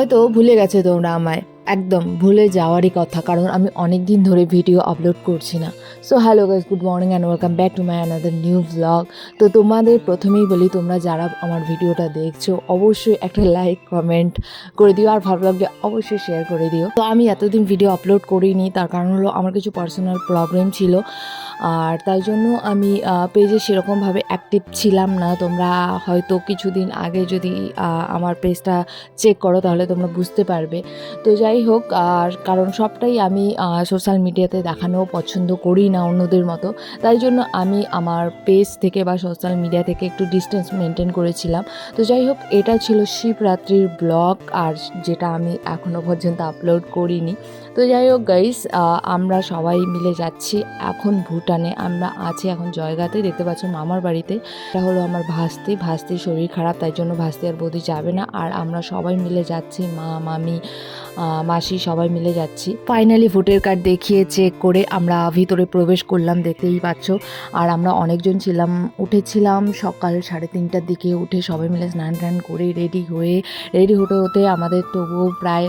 হয়তো ভুলে গেছে তোমরা আমায়। একদম ভুলে যাওয়ারই কথা, কারণ আমি অনেক দিন ধরে ভিডিও আপলোড করছি না। So hello guys good morning and welcome back to my another new vlog তো তোমাদের প্রথমেই বলি, তোমরা যারা আমার ভিডিওটা দেখছ, অবশ্যই একটা লাইক কমেন্ট করে দিও। আর ভালো লাগলে অবশ্যই শেয়ার করে দিও। তো আমি এতদিন ভিডিও আপলোড করিনি, তার কারণ হলো আমার কিছু পার্সোনাল প্রবলেম ছিল। আর তাই জন্য আমি পেজে সেরকমভাবে অ্যাক্টিভ ছিলাম না। তোমরা হয়তো কিছুদিন আগে যদি আমার পেজটা চেক করো তাহলে তোমরা বুঝতে পারবে। তো যাই হোক, আর কারণ সবটাই আমি সোশ্যাল মিডিয়াতে দেখানো পছন্দ করি না অন্যদের মতো। তাই জন্য আমি আমার পেজ থেকে বা সোশ্যাল মিডিয়া থেকে একটু ডিস্টেন্স মেনটেন করেছিলাম। তো যাই হোক, এটা ছিল শিবরাত্রির ব্লগ আর যেটা আমি এখনও পর্যন্ত আপলোড করিনি। তো যাই হোক গাইস আমরা সবাই মিলে যাচ্ছি এখন ভুটানে আমরা আছি এখন জয়গাতে, দেখতে পাচ্ছ মামার বাড়িতে। এটা হলো আমার ভাস্তি। ভাস্তির শরীর খারাপ, তাই জন্য ভাস্তি আর বৌদি যাবে না। আর আমরা সবাই মিলে যাচ্ছি, মা, মামি মাসি সবাই মিলে যাচ্ছি। ফাইনালি ভোটের কার্ড দেখিয়ে চেক করে আমরা ভিতরে প্রবেশ করলাম, দেখতেই পাচ্ছ। আর আমরা অনেকজন ছিলাম, উঠেছিলাম সকাল সাড়ে তিনটার দিকে উঠে সবাই মিলে স্নান টান করে রেডি হয়ে রেডি হতে হতে আমাদের তবুও প্রায়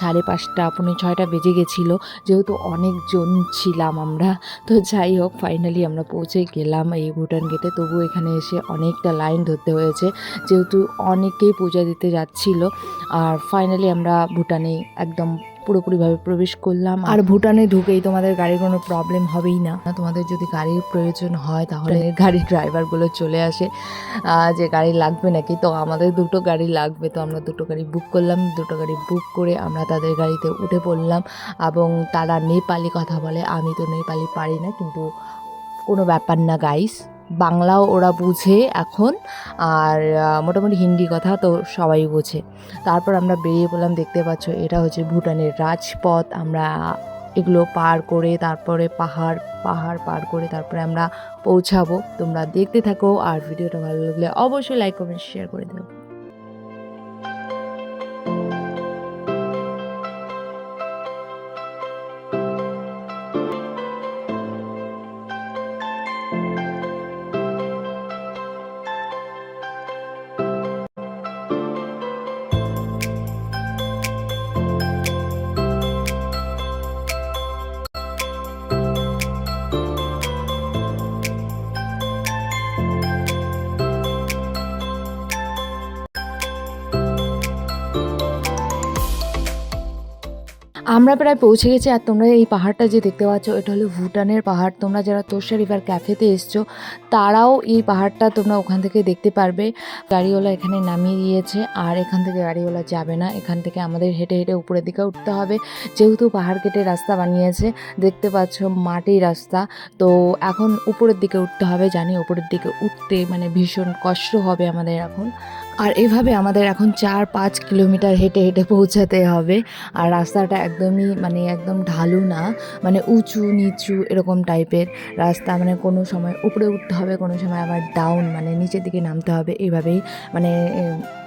সাড়ে পাঁচটা, পৌনে ছয়টা বেজে গেছিল। যেহেতু অনেকজন ছিলাম আমরা, তো যাই হোক ফাইনালি আমরা পৌঁছে গেলাম এই ভুটান গেটে তবু এখানে এসে অনেকটা লাইন ধরতে হয়েছে। যেহেতু অনেকেই পূজা দিতে যাচ্ছিল, আর ফাইনালি আমরা ভুটানে একদম পুরোপুরিভাবে প্রবেশ করলাম। আর ভুটানে ঢুকেই তোমাদের গাড়ির কোনো প্রবলেম হবেই না। তোমাদের যদি গাড়ির প্রয়োজন হয় তাহলে গাড়ির ড্রাইভারগুলো চলে আসে। যে গাড়ি লাগবে নাকি? তো আমাদের দুটো গাড়ি লাগবে। তো আমরা দুটো গাড়ি বুক করলাম। দুটো গাড়ি বুক করে আমরা তাদের গাড়িতে উঠে পড়লাম এবং তারা নেপালি কথা বলে। আমি তো নেপালি পারি না কিন্তু কোনো ব্যাপার না গাইস বাংলাও ওরা বুঝে এখন, আর মোটামুটি হিন্দি কথা তো সবাই বোঝে। তারপর আমরা বেরিয়ে পড়লাম, দেখতে পাচ্ছ এটা হচ্ছে ভুটানের রাজপথ। আমরা এগুলো পার করে তারপরে পাহাড় পাহাড় পার করে তারপরে আমরা পৌঁছাবো। তোমরা দেখতে থাকো, আর ভিডিওটা ভালো লাগলে অবশ্যই লাইক কমেন্ট শেয়ার করে দেবো আমরা প্রায় পৌঁছে গেছি আর তোমরা এই পাহাড়টা যে দেখতে পাচ্ছ, এটা হলো ভুটানের পাহাড়। তোমরা যারা তোষা রিভার ক্যাফেতে এসছো, তারাও এই পাহাড়টা তোমরা ওখান থেকে দেখতে পারবে। গাড়িওয়ালা এখানে নামিয়ে দিয়েছে আর এখান থেকে গাড়িওয়ালা যাবে না। এখান থেকে আমাদের হেঁটে হেঁটে উপরের দিকে উঠতে হবে। যেহেতু পাহাড় কেটে রাস্তা বানিয়েছে, দেখতে পাচ্ছ মাটির রাস্তা। তো এখন উপরের দিকে উঠতে হবে, জানি উপরের দিকে উঠতে মানে ভীষণ কষ্ট হবে আমাদের এখন। আর এভাবে আমাদের এখন চার পাঁচ কিলোমিটার হেঁটে হেঁটে পৌঁছাতে হবে। আর রাস্তাটা একদমই মানে একদম ঢালু না মানে উঁচু, নিচু এরকম টাইপের রাস্তা মানে কোনো সময় উপরে উঠতে হবে, কোনো সময় আবার ডাউন মানে নিচের দিকে নামতে হবে এইভাবেই মানে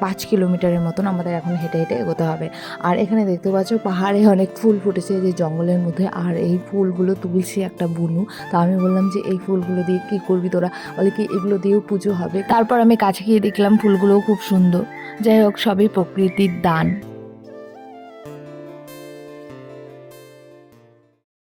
পাঁচ কিলোমিটারের মতন আমাদের এখন হেঁটে হেঁটে এগোতে হবে। আর এখানে দেখতে পাচ্ছ পাহাড়ে অনেক ফুল ফুটেছে, যে জঙ্গলের মধ্যে, আর এই ফুলগুলো তুলসী একটা বুনু। তা আমি বললাম যে এই ফুলগুলো দিয়ে কী করবি তোরা? বলে কি এগুলো দিয়েও পুজো হবে। তারপর আমি কাছে গিয়ে দেখলাম ফুলগুলোও খুব সুন্দর। যাই হোক, সবই প্রকৃতির দান।